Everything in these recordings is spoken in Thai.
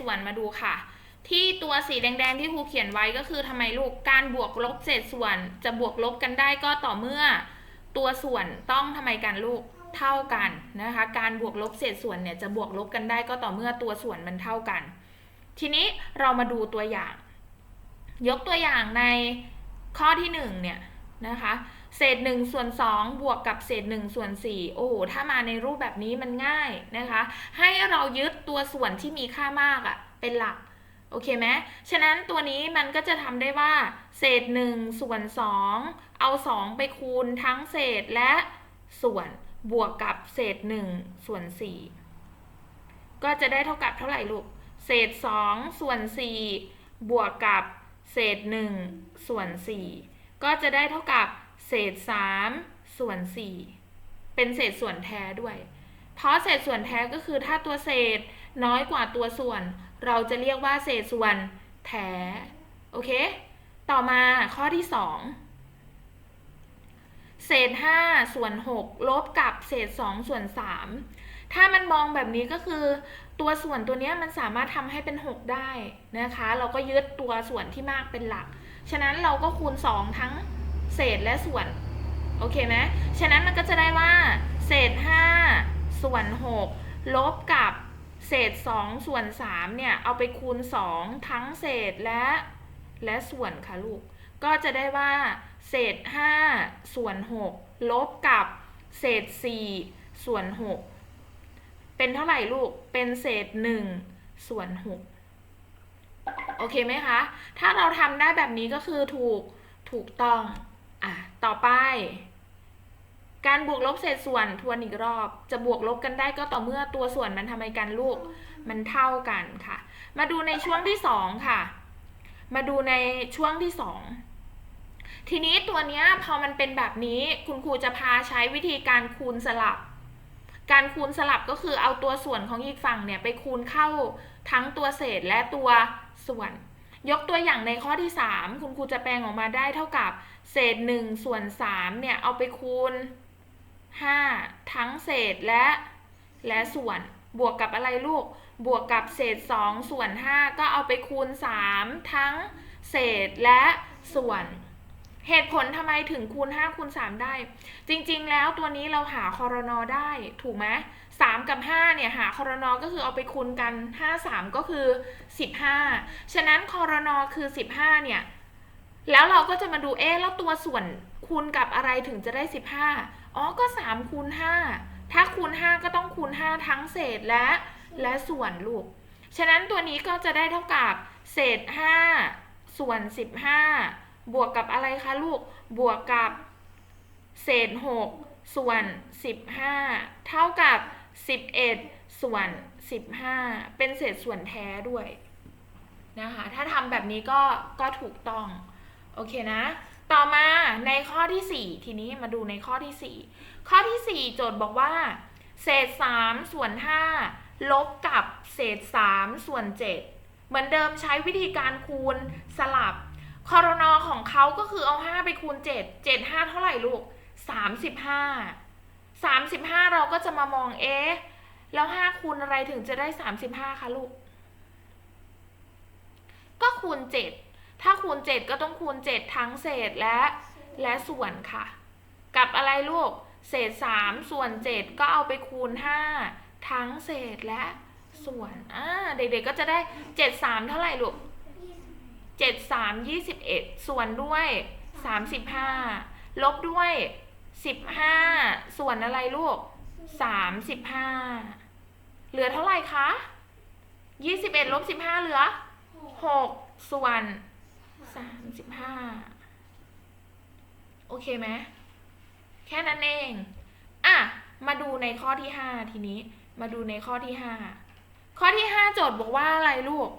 ส่วนมาดูค่ะ ที่ตัวสีแดงๆที่ครูเขียนไว้ก็คือทำไมลูกการบวกลบเศษส่วน จะบวกลบกันได้ก็ต่อเมื่อ ตัวส่วนต้องทำไมกันลูกเท่ากันนะคะ การบวกลบเศษส่วนเนี่ยจะบวกลบกันได้ก็ต่อเมื่อตัวส่วนมันเท่ากัน ทีนี้เรามาดูตัวอย่าง ยกตัวอย่างในข้อที่หนึ่งเนี่ยนะคะ เศษ1ส่วน2บวกกับเศษ1ส่วน4โอ้โหถ้ามาในรูปแบบนี้มันง่ายนะคะ ให้เรายึดตัวส่วนที่มีค่ามากอะเป็นหลักโอเคไหมฉะนั้นตัวนี้มันก็จะทำได้ว่า เศษ1ส่วน2เอา 2 ไปคูณทั้งเศษและส่วนบวกกับเศษ1ส่วน4ก็จะได้เท่ากับเท่าไหร่ลูก เศษ2ส่วน4บวกกับเศษ1ส่วน4ก็จะได้เท่ากับ เศษ3ส่วน4เป็นเศษส่วนแท้ด้วย เพราะเศษส่วนแท้ก็คือถ้าตัวเศษน้อยกว่าตัวส่วน เราจะเรียกว่าเศษส่วนแท้ โอเค ต่อมาข้อที่2เศษ5ส่วน6ลบกับเศษ2ส่วน3ถ้ามันมองแบบนี้ก็คือตัวส่วนตัวเนี้ยมันสามารถทำให้เป็น 6 ได้นะคะ เราก็ยึดตัวส่วนที่มากเป็นหลัก ฉะนั้นเราก็คูณ 2 ทั้ง ศษและส่วน โอเคไหมฉะนั้นมันก็จะได้ว่า เศษ 5 ส่วน 6 ลบกับเศษ 2 ส่วน 3 เนี่ย เอาไปคูณ 2 ทั้งเศษและและส่วนค่ะลูก ก็จะได้ว่า เศษ 5 ส่วน 6 ลบกับเศษ 4 ส่วน 6 เป็นเท่าไหร่ลูก เป็นเศษ 1 ส่วน 6 โอเคไหมคะ ถ้าเราทำได้แบบนี้ก็คือถูกถูกต้อง อะต่อไป การบวกลบเศษส่วนทวนอีกรอบ จะบวกลบกันได้ก็ต่อเมื่อตัวส่วนมันทำไมกันลูก มันเท่ากันค่ะ มาดูในช่วงที่สองค่ะ มาดูในช่วงที่สองทีนี้ตัวเนี้ยพอมันเป็นแบบนี้คุณครูจะพาใช้วิธีการคูณสลับ การคูณสลับก็คือเอาตัวส่วนของอีกฝั่งเนี่ยไปคูณเข้าทั้งตัวเศษและตัวส่วน ยกตัวอย่างในข้อที่ 3 คุณครูจะแปลงออกมาได้เท่ากับเศษ1ส่วน3เนี่ยเอาไปคูณ 5 ทั้งเศษและและส่วนบวกกับอะไรลูก บวกกับเศษ 2 ส่วน 5 ก็เอาไปคูณ 3 ทั้งเศษและส่วน เหตุผลทำไมถึงคูณ5คูณ3ได้ จริงๆ แล้วตัวนี้เราหาคอรนอได้ถูกไหม3กับ5เนี่ยหาคอรนอก็คือเอาไปคูณกัน 5 3 ก็คือ 15 ฉะนั้นคอรนอคือ 15 เนี่ย แล้วเราก็จะมาดูเอ๊แล้วตัวส่วนคูณกับอะไรถึงจะได้ 15 อ๋อก็ 3 คูณ 5 ถ้าคูณ 5 ก็ต้องคูณ 5 ทั้งเศษและและส่วนลูก ฉะนั้นตัวนี้ก็จะได้เท่ากับเศษ 5 ส่วน 15 บวกกับอะไรคะลูก บวกกับเศษ6ส่วน15เท่ากับ11ส่วน15เป็นเศษส่วนแท้ด้วยนะคะ ถ้าทำแบบนี้ก็ก็ถูกต้อง โอเคนะ ต่อมาในข้อที่4ทีนี้มาดูในข้อที่4ข้อที่4โจทย์บอกว่า เศษ3ส่วน5ลบกับเศษ3ส่วน7เหมือนเดิมใช้วิธีการคูณสลับ คอรนอของเขาก็คือเอา5ไปคูณ7 7 5เจ็ดห้าเท่าไหร่ลูก35 35เราก็จะมามองเอ๊ะแล้ว5คูณอะไรถึงจะได้35คะลูก ก็คูณ7ถ้าคูณ7ก็ต้องคูณ7ทั้งเศษและ และส่วนค่ะ กับอะไรลูก เศษ3ส่วน7ก็เอาไปคูณ5ทั้งเศษและส่วนอ่าเด็กๆก็จะได้7 3เท่าไหร่ลูก 7 3 21ส่วนด้วย35ลบด้วย15ส่วนอะไรลูก35เหลือเท่าไหร่คะ21ลบ15เหลือ6ส่วน35โอเคไหมแค่นั้นเอง อะ มาดูในข้อที่5ทีนี้ มาดูในข้อที่5ข้อที่5โจทย์บอกว่าอะไรลูก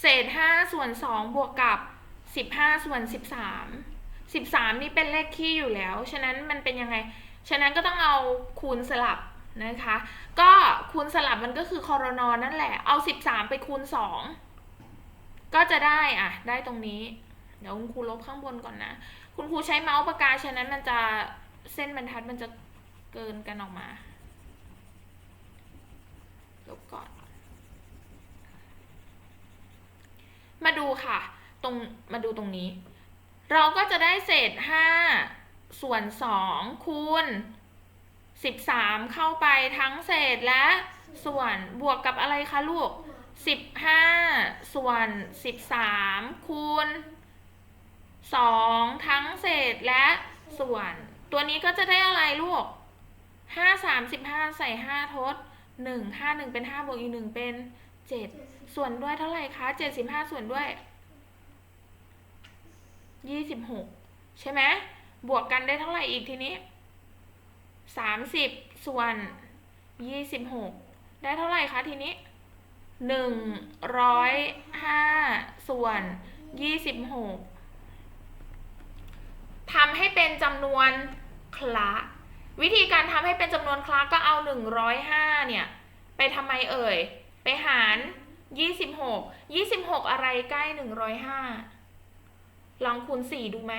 เศษ5ส่วน2บวกกับ15ส่วน13 13นี่เป็นเลขคี่อยู่แล้ว ฉะนั้นมันเป็นยังไง ฉะนั้นก็ต้องเอาคูณสลับนะคะ ก็คูณสลับมันก็คือคอรนอนั่นแหละ เอา13ไปคูณ2ก็จะได้อะ ได้ตรงนี้ เดี๋ยวคุณครูลบข้างบนก่อนนะ คุณครูใช้เมาส์ปากกา ฉะนั้นมันจะเส้นบรรทัดมันจะเกินกันออกมา ลบก่อน ดูค่ะ ตรงมาดูตรงนี้ เราก็จะได้เศษห้าส่วนสองคูณสิบสามเข้าไปทั้งเศษและส่วนบวกกับอะไรคะลูกสิบห้าส่วนสิบสามคูณสองทั้งเศษและส่วน ตัวนี้ก็จะได้อะไรลูกห้าสามสิบห้าใส่ห้าทดหนึ่งห้าหนึ่งเป็นห้าบวกอีกหนึ่งเป็นเจ็ด ส่วนด้วยเท่าไหร่คะเจ็ดสิบห้าส่วนด้วยยี่สิบหกใช่ไหมบวกกันได้เท่าไหร่อีกทีนี้สามสิบส่วนยี่สิบหกได้เท่าไหร่คะทีนี้หนึ่งร้อยห้าส่วนยี่สิบหกทำให้เป็นจำนวนคละวิธีการทำให้เป็นจำนวนคละก็เอาหนึ่งร้อยห้าเนี่ย ไปทำไมเอ่ย ไปหาร ยี่สิบหกยี่สิบหกอะไรใกล้หนึ่งร้อยห้าลองคูณสี่ดูไหม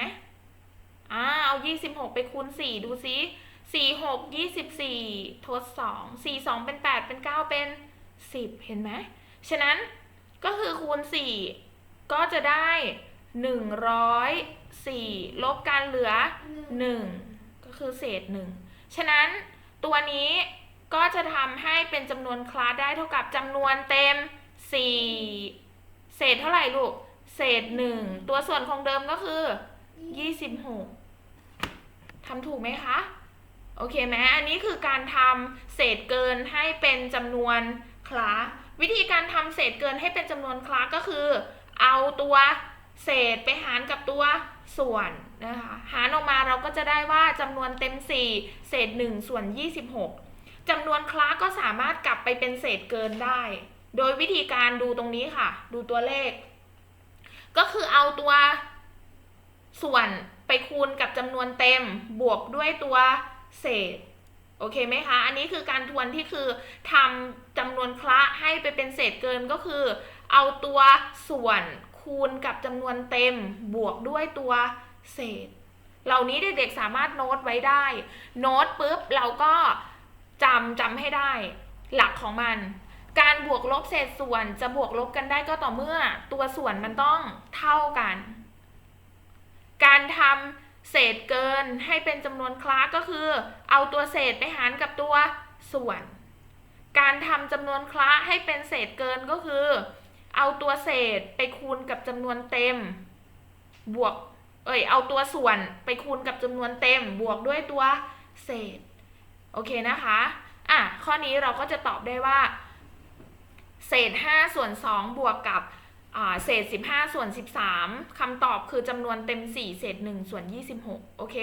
อ่าเอายี่สิบหกไปคูณสี่ดูซิสี่หกยี่สิบสี่ทดสองสี่สองเป็นแปดเป็นเก้าเป็นสิบเห็นไหมฉะนั้นก็คือคูณสี่ก็จะได้หนึ่งร้อยสี่ลบกันเหลือหนึ่งก็คือเศษหนึ่งฉะนั้นตัวนี้ก็จะทำให้เป็นจำนวนคลาสได้เท่ากับจำนวนเต็ม 4เศษเท่าไหร่ลูก เศษ1ตัวส่วนของเดิมก็คือ26ทำถูกไหมคะ โอเคไหมอันนี้คือการทำเศษเกินให้เป็นจำนวนคลาสวิธีการทำเศษเกินให้เป็นจำนวนคลาสก็คือ เอาตัวเศษไปหารกับตัวส่วนนะคะหารออกมาเราก็จะได้ว่าจำนวนเต็ม 4 เศษ 1 ส่วน 26จำนวนคลาสก็สามารถกลับไปเป็นเศษเกินได้ โดยวิธีการดูตรงนี้ค่ะ ดูตัวเลข ก็คือเอาตัวส่วนไปคูณกับจำนวนเต็มบวกด้วยตัวเศษ โอเคไหมคะ อันนี้คือการทวนที่คือทำจำนวนคละให้ไปเป็นเศษเกินก็คือ เอาตัวส่วนคูณกับจำนวนเต็มบวกด้วยตัวเศษ เหล่านี้เด็กๆสามารถโน้ตไว้ได้ โน้ตปุ๊บเราก็จำจำให้ได้ หลักของมัน การบวกลบเศษส่วนจะบวกลบกันได้ก็ต่อเมื่อ ตัวส่วนมันต้องเท่ากัน การทำเศษเกินให้เป็นจำนวนคลาสก็คือ เอาตัวเศษไปหารกับตัวส่วน การทำจำนวนคละให้เป็นเศษเกินก็คือ เอาตัวเศษไปคูณกับจำนวนเต็ม บวก เอ้ยเอาตัวส่วนไปคูณกับจำนวนเต็ม บวกด้วยตัวเศษ โอเคนะคะ อะ ข้อนี้เราก็จะตอบได้ว่า เศษ 5 ส่วน 2 บวกกับเศษ 15 ส่วน 13คำตอบคือจำนวนเต็ม 4 เศษ 1 ส่วน 26 โอเค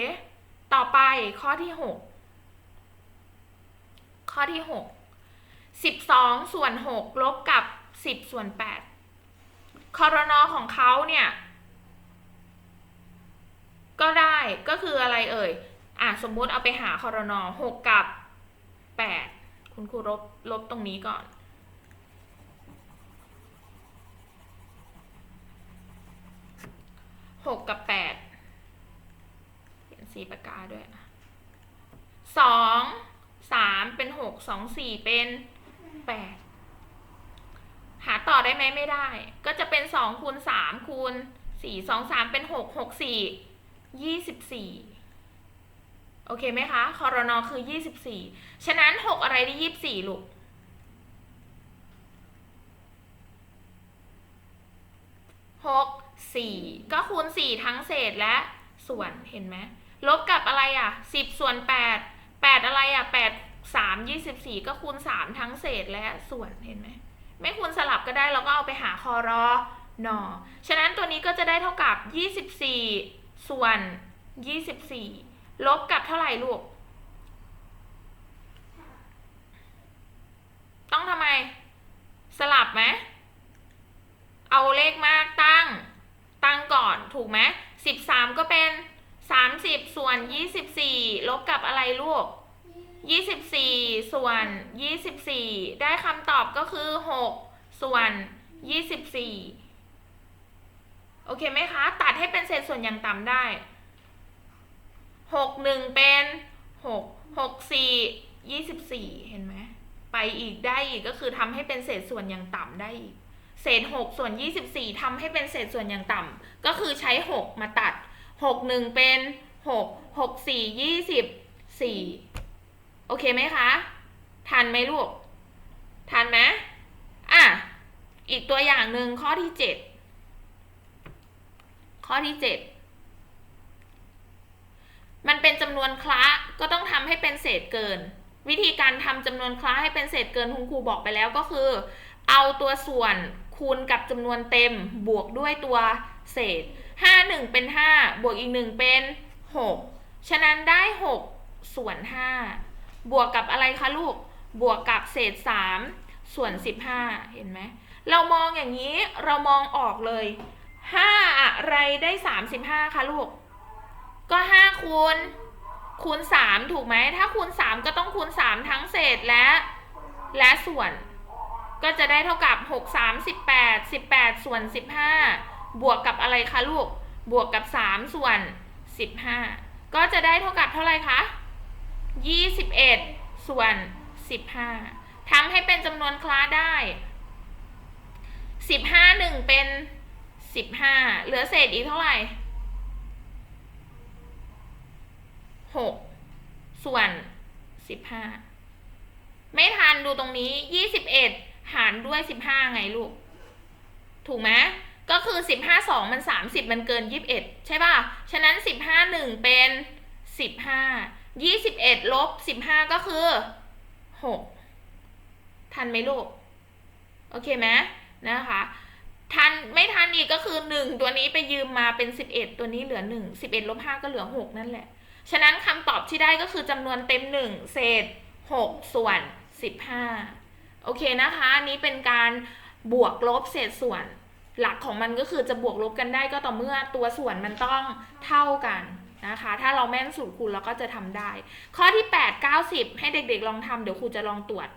ต่อไปข้อที่ 6 ข้อที่ 6 12 ส่วน 6 ลบกับ 10 ส่วน 8 คอรนอของเขาเนี่ย ก็ได้ก็คืออะไรเอ่ย อะ สมมุติเอาไปหาคอรนอ6กับ 8 คุณครูลบลบตรงนี้ก่อน หกกับแปดเขียนสีปากกาด้วยสองสามเป็นหกสองสี่เป็นแปดหาต่อได้ไหมไม่ได้ ก็จะเป็นสองคูณสามคูณสี่สองสามเป็นหกหกสี่ยี่สิบสี่โอเคไหมคะคอรนอคือยี่สิบสี่ฉะนั้นหกอะไรได้ยี่สิบสี่ลูกหก สี่ก็คูณสี่ทั้งเศษและส่วนเห็นไหมลบกับอะไรอะสิบส่วนแปดแปดอะไรอะแปดสามยี่สิบสี่ก็คูณสามทั้งเศษและส่วนเห็นไหมไม่คูณสลับก็ได้เราก็เอาไปหาคอรอนอฉะนั้นตัวนี้ก็จะได้เท่ากับยี่สิบสี่ส่วนยี่สิบสี่ลบกับเท่าไหร่ลูก ต้องทำไม สลับไหมเอาเลขมาก ถูกไหมสิบสามก็เป็นสามสิบส่วนยี่สิบสี่ลบกับอะไรลูกยี่สิบสี่ส่วนยี่สิบสี่ได้คำตอบก็คือหกส่วนยี่สิบสี่โอเคไหมคะ ตัดให้เป็นเศษส่วนอย่างต่ำได้หกหนึ่งเป็นหกหกสี่ยี่สิบสี่เห็นไหม ไปอีกได้อีกก็คือทำให้เป็นเศษส่วนอย่างต่ำได้อีก เศษ 6 ส่วน 24ทำให้เป็นเศษส่วนอย่างต่ำก็คือใช้ 6 มาตัด 6 1 เป็น 6 6 4 24 โอเคไหมคะ ทันไหมลูก ทันไหมอะ อีกตัวอย่างหนึ่งข้อที่ 7 ข้อที่ 7 มันเป็นจำนวนคละก็ต้องทำให้เป็นเศษเกิน วิธีการทำจำนวนคละให้เป็นเศษเกินคุณครูบอกไปแล้วก็คือเอาตัวส่วน คูณกับจำนวนเต็มบวกด้วยตัวเศษ 5 1 เป็น 5 บวกอีก 1 เป็น 6 ฉะนั้นได้ 6 ส่วน 5 บวกกับอะไรคะลูก บวกกับเศษ 3 ส่วน 15 เห็นไหม เรามองอย่างนี้เรามองออกเลย 5 อะไรได้ 35 คะลูก ก็ 5 คูณ คูณ 3 ถูกไหม ถ้าคูณ 3 ก็ต้องคูณ 3 ทั้งเศษและ และส่วน ก็จะได้เท่ากับ 6 3 18 18 ส่วน 15 บวกกับอะไรคะลูก บวกกับ 3 ส่วน 15 ก็จะได้เท่ากับเท่าไหร่คะ 21 ส่วน 15 ทำให้เป็นจำนวนคลาสได้ 15 1 เป็น 15 เหลือเศษอีกเท่าไหร่ 6 ส่วน 15 ไม่ทันดูตรงนี้ 21 หารด้วยสิบห้าไงลูก ถูกไหมก็คือสิบห้าสองมันสามสิบมันเกินยี่สิบเอ็ดใช่ป่ะ ฉะนั้นสิบห้าหนึ่งเป็นสิบห้ายี่สิบเอ็ดลบสิบห้าก็คือหกทันไหมลูก โอเคไหมนะคะทันไม่ทันอีกก็คือหนึ่งตัวนี้ไปยืมมาเป็นสิบเอ็ดตัวนี้เหลือหนึ่งสิบเอ็ดลบห้าก็เหลือหกนั่นแหละ ฉะนั้นคำตอบที่ได้ก็คือจำนวนเต็มหนึ่งเศษหกส่วนสิบห้า โอเคนะคะอันนี้เป็นการบวกลบเศษส่วน หลักของมันก็คือจะบวกลบกันได้ก็ต่อเมื่อตัวส่วนมันต้องเท่ากันนะคะ ถ้าเราแม่นสูตรคูณเราก็จะทำได้ ข้อที่ 8 90 ให้เด็กๆลองทำเดี๋ยวครูจะลองตรวจ